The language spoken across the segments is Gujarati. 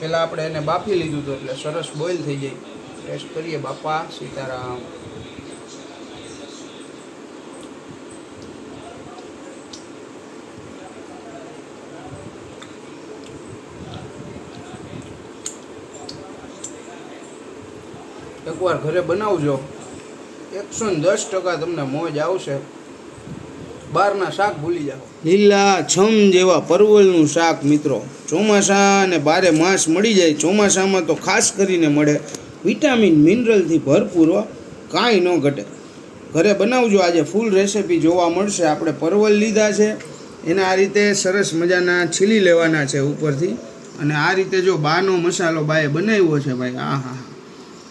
પહેલાં આપણે એને બાફી લીધું હતું એટલે સરસ બોઇલ થઈ જાય. ટેસ્ટ કરીએ બાપા, સીતારામ. એકવાર ઘરે બનાવજો. એકસો ને દસ ટકા તમને મોજ આવશે. બહારના શાક ભૂલી જાઓ. લીલા છમ જેવા પરવળનું શાક મિત્રો. ચોમાસા અને બારે માસ મળી જાય, ચોમાસામાં તો ખાસ કરીને મળે. વિટામિન, મિનરલથી ભરપૂર કાંઈ ન ઘટે. ઘરે બનાવજો, આજે ફૂલ રેસીપી જોવા મળશે. આપણે પરવળ લીધા છે, એને આ રીતે સરસ મજાના છીલી લેવાના છે ઉપરથી. અને આ રીતે જો બાનો મસાલો બાએ બનાવ્યો છે ભાઈ આ હા.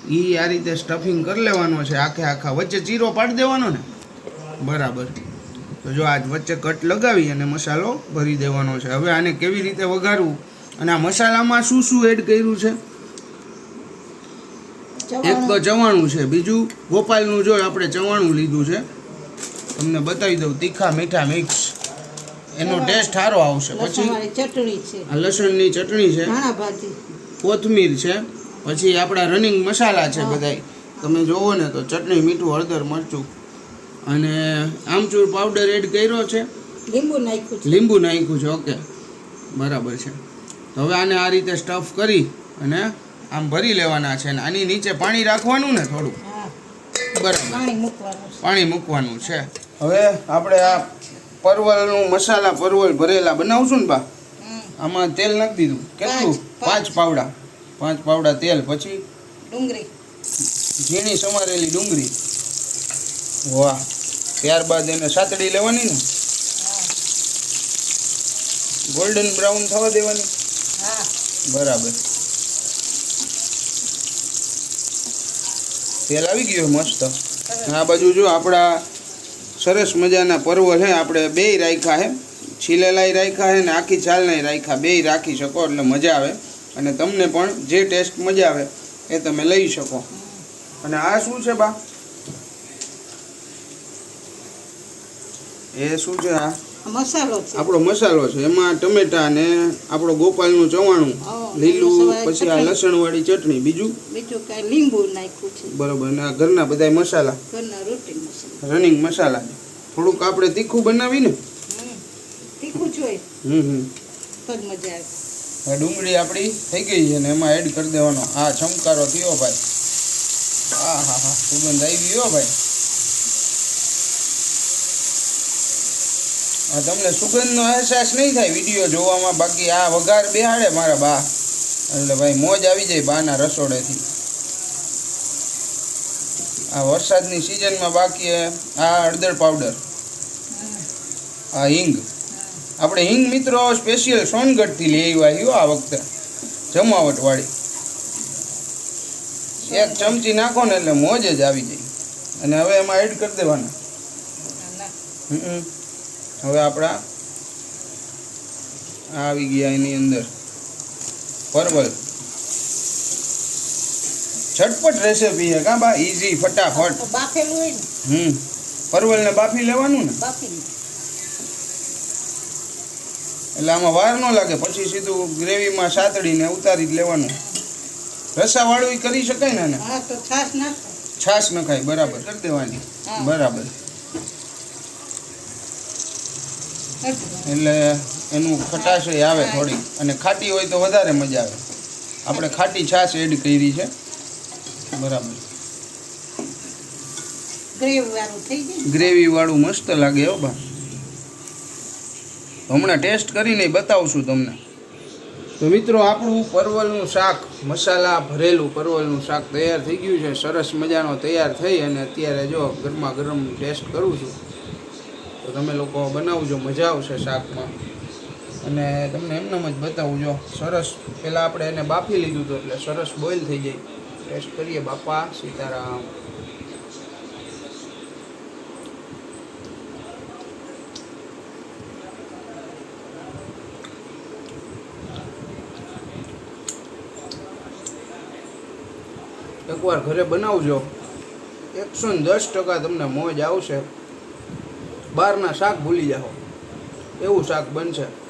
એ આ રીતે સ્ટફિંગ કરી લેવાનો છે, આખે આખા. વચ્ચે ચીરો પાડી દેવાનો ને? બરાબર. તો જો આજ વચ્ચે કટ લગાવી અને મસાલો ભરી દેવાનો છે. હવે આને કેવી રીતે વઘારવું અને આ મસાલામાં શું શું એડ કર્યું છે? એક તો ચવાણું છે બીજું ગોપાલનું જો આપણે ચવાણું લીધું છે તમને બતાવી દઉં તીખા મીઠા મિક્સ એનો ટેસ્ટ સારો આવશે. પછી ચટણી છે. આ લસણની ચટણી છે કોથમીર છે પછી આપણા રનિંગ મસાલા છે બધાય. તમે જોવો ને તો ચટણી મીઠું હળદર મરચું અને આમચૂર પાવડર એડ કર્યો છે? લીંબુ નાખ્યું છે. લીંબુ નાખ્યું છે ઓકે બરાબર છે. તો હવે આને આ રીતે સ્ટફ કરી અને આમ ભરી લેવાના છે અને આની નીચે પાણી રાખવાનું ને થોડું? બરાબર. પાણી મૂકવાનું છે. પાણી મૂકવાનું છે. હવે આપણે આ પરવળનું મસાલા પરવળ ભરેલા બનાવશું ને બા? આમાં તેલ નાખી દીધું. કેટલું? પાંચ, પાંચ પાવડા. પાંચ પાવડા તેલ. પછી ડુંગળી. ઝીણી સમારેલી ડુંગળી. વાહ. ત્યારબાદ એને સાતડી લેવાની ને? ગોલ્ડન બ્રાઉન થવા દેવાની? હા. બરાબર. તેલ આવી ગયું મસ્ત. આ બાજુ જો આપણા સરસ મજાના પર્વ છે આપણે બેય રાખ્યા છે. છીલેલાય રાખ્યા છે ને આખી છાલનાય રાખ્યા. બેય રાખી શકો એટલે મજા આવે. અને તમને પણ જે ટેસ્ટ મજા આવે એ તમે લઈ શકો. અને આ શું છે બા? એ શું છે આ? આ મસાલો છે. આપણો મસાલો છે. એમાં ટમેટા ને આપણો ગોપાલનું ચવાણું લીલું પછી આ લસણ લસણવાળી ચટણી બીજું? બીજું કાંઈ લીંબુ નાખ્યું છે. બરોબર. ને આ ઘરના બધા મસાલા? ઘરના રોટી મસાલો. રનિંગ મસાલા. થોડુંક આપણે તીખું બનાવી ને? તીખું જોઈએ હમ હમ. તો જ મજા આવે. ડુંગળી આપણી થઈ ગઈ છે ને એમાં એડ કરી દેવાનો. આ ચમકારો થયો ભાઈ. હા હા હા. સુગંધ આવી ગયો ભાઈ. તમને સુગંધનો અહેસાસ નહીં થાય વીડિયો જોવામાં બાકી આ વઘાર બેહાડે મારા બા. એટલે ભાઈ મોજ આવી જાય બાના રસોડેથી. આ વરસાદની સિઝનમાં બાકી આ હળદર પાવડર. આ હિંગ. આપણે હિંગ મિત્રો સ્પેશિયલ સોનગઢથી લઈ આવ્યો આ વખતે. જમાવટવાળી. એક ચમચી નાખો ને એટલે મોજ જ આવી જાય. અને હવે એમાં એડ કરી દેવાના. હમ. હવે આપણા આવી ગયા એની અંદર. પરવલ ઝટપટ રેસીપી છે. કાં બા? ઈઝી ફટાફટ. હમ બાફેલું હોય ને. હમ. પરવલને બાફી લેવાનું ને? બાફી એટલે આમાં વાર ન લાગે. પછી સીધું ગ્રેવીમાં સાતડીને ઉતારી જ લેવાનું. રસાવાળું એ કરી શકાય ને છાશ નખાય. બરાબર. કરી દેવાની. બરાબર. એટલે એનું ખટાશ આવે થોડી અને ખાટી હોય તો વધારે મજા આવે. આપણે ખાટી છાશ એડ કરી છે. બરાબર. ગ્રેવી વાળું મસ્ત લાગે હો બા. હમણાં ટેસ્ટ કરીને બતાવશું તમને. તો મિત્રો આપણું પરવલનું શાક મસાલા ભરેલું પરવલનું શાક તૈયાર થઈ ગયું છે. સરસ મજાનો તૈયાર થઈ અને અત્યારે જો ગરમા ગરમ ટેસ્ટ કરું છું. તો તમે લોકો બનાવજો, મજા આવશે શાકમાં. અને તમને એમને જ બતાવું જો સરસ. પહેલાં આપણે એને બાફી લીધું હતું એટલે સરસ બોઇલ થઈ જાય ટેસ્ટ કરીએ, બાપા, સીતારામ. એકવાર ઘરે બનાવજો. એકસો ને દસ ટકા તમને મોજ આવશે. બહારના શાક ભૂલી જાઓ. એવું શાક બનશે.